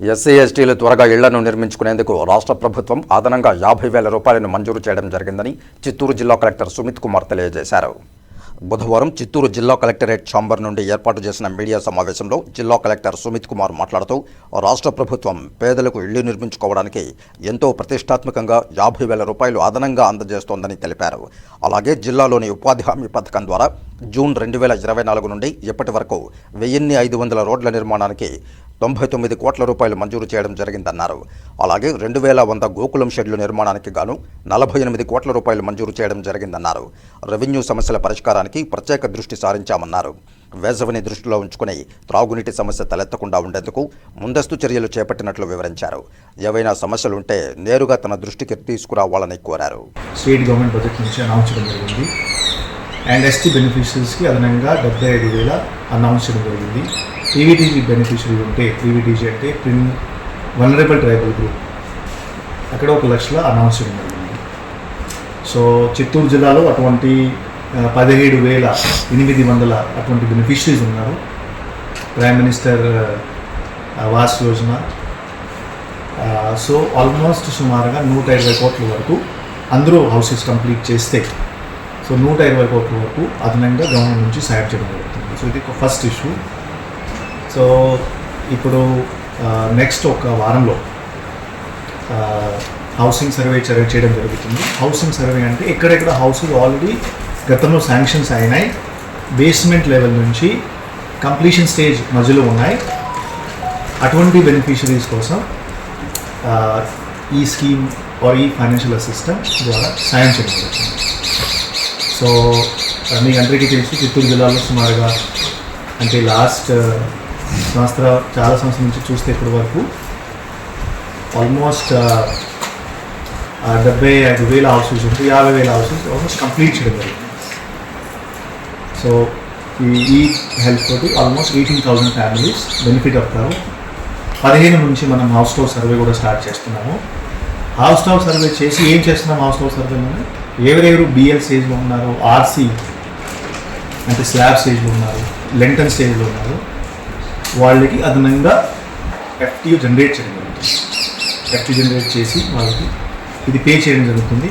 SC ఎస్టీలు త్వరగా ఇళ్ళను నిర్మించుకునేందుకు రాష్ట్ర ప్రభుత్వం అదనంగా యాభై వేల రూపాయలను మంజూరు చేయడం జరిగిందని చిత్తూరు జిల్లా కలెక్టర్ సుమిత్ కుమార్ తెలియజేశారు. బుధవారం చిత్తూరు జిల్లా కలెక్టరేట్ ఛాంబర్ నుండి ఏర్పాటు చేసిన మీడియా సమావేశంలో జిల్లా కలెక్టర్ సుమిత్ కుమార్ మాట్లాడుతూ రాష్ట్ర ప్రభుత్వం పేదలకు ఇళ్ళు నిర్మించుకోవడానికి ఎంతో ప్రతిష్టాత్మకంగా యాభై వేల రూపాయలు అదనంగా అందజేస్తోందని తెలిపారు. అలాగే జిల్లాలోని ఉపాధి హామీ పథకం ద్వారా జూన్ రెండు వేల ఇరవై నాలుగు నుండి ఇప్పటి వరకు వెయ్యిన్ని ఐదు వందల రోడ్ల నిర్మాణానికి తొంభై తొమ్మిది కోట్ల రూపాయలు మంజూరు చేయడం జరిగిందన్నారు. అలాగే రెండు వేల వంద గోకులం షెడ్లు నిర్మాణానికి గాను నలభై ఎనిమిది కోట్ల రూపాయలు మంజూరు చేయడం జరిగిందన్నారు. రెవెన్యూ సమస్యల పరిష్కారానికి ప్రత్యేక దృష్టి సారించామన్నారు. వేసవిని దృష్టిలో ఉంచుకుని త్రాగునీటి సమస్య తలెత్తకుండా ఉండేందుకు ముందస్తు చర్యలు చేపట్టినట్లు వివరించారు. ఏవైనా సమస్యలుంటే నేరుగా తన దృష్టికి తీసుకురావాలని కోరారు. స్టేట్ గవర్నమెంట్ బడ్జెట్ నుంచి అనౌన్స్ చేయడం జరిగింది. అండ్ ఎస్టీ బెనిఫిషరీస్కి అదనంగా డెబ్బై ఐదు వేల అనౌన్స్ చేయడం జరిగింది. టీవీటీజీ బెనిఫిషరీ ఉంటే టీవీటీజీ అంటే ప్రిన్ వనరబుల్ ట్రైబల్ గ్రూప్ అక్కడ ఒక లక్షల అనౌన్స్ జరిగింది. సో చిత్తూరు జిల్లాలో అటువంటి పదిహేడు వేల ఎనిమిది వందల అటువంటి బెనిఫిషరీస్ ఉన్నారు. Prime minister Awas Yojana. So almost సుమారుగా నూట ఇరవై కోట్ల వరకు అందరూ హౌసెస్ కంప్లీట్ చేస్తే సో నూట ఇరవై కోట్ల వరకు అదనంగా గవర్నమెంట్ నుంచి సాయం చేయడం జరుగుతుంది. సో ఇది ఒక ఫస్ట్ ఇష్యూ సో ఇప్పుడు నెక్స్ట్ ఒక వారంలో హౌసింగ్ సర్వే చేయడం జరుగుతుంది. హౌసింగ్ సర్వే అంటే ఎక్కడెక్కడ హౌసెస్ ఆల్రెడీ గతంలో శాంక్షన్స్ అయినాయి. బేస్మెంట్ లెవెల్ నుంచి కంప్లీషన్ స్టేజ్ మధ్యలో ఉన్నాయి. అటువంటి బెనిఫిషరీస్ కోసం ఈ స్కీమ్ ఆర్ ఈ ఫైనాన్షియల్ అసిస్టెంట్ ద్వారా సాయం చేయడం సో మీ మీకు అందరికీ తెలిసి చిత్తూరు జిల్లాలో సుమారుగా అంటే లాస్ట్ సంవత్సర చాలా సంవత్సరం నుంచి చూస్తే ఇప్పటి వరకు ఆల్మోస్ట్ డెబ్బై ఐదు వేల హౌసెస్ ఉంటాయి యాభై వేల హౌసెస్ ఆల్మోస్ట్ కంప్లీట్ చేయడం జరిగింది. సో ఈ ఈ హెల్ప్ తోటి almost eighteen thousand families benefit అవుతారు. పదిహేను నుంచి మనం హౌస్ హౌస్ సర్వే కూడా స్టార్ట్ చేస్తున్నాము. హౌస్ హౌస్ సర్వే చేసి ఏం చేస్తున్నాం హౌస్ హౌస్ మనం? ఎవరెవరు బిఎల్ స్టేజ్లో ఉన్నారు? ఆర్సీ అంటే స్లాబ్ స్టేజ్లో ఉన్నారు లెంటన్ స్టేజ్లో ఉన్నారు. వాళ్ళకి అదనంగా ఎఫ్టీ జనరేట్ చేయడం జరుగుతుంది. ఎఫ్టీ జనరేట్ చేసి వాళ్ళకి ఇది పే చేయడం జరుగుతుంది.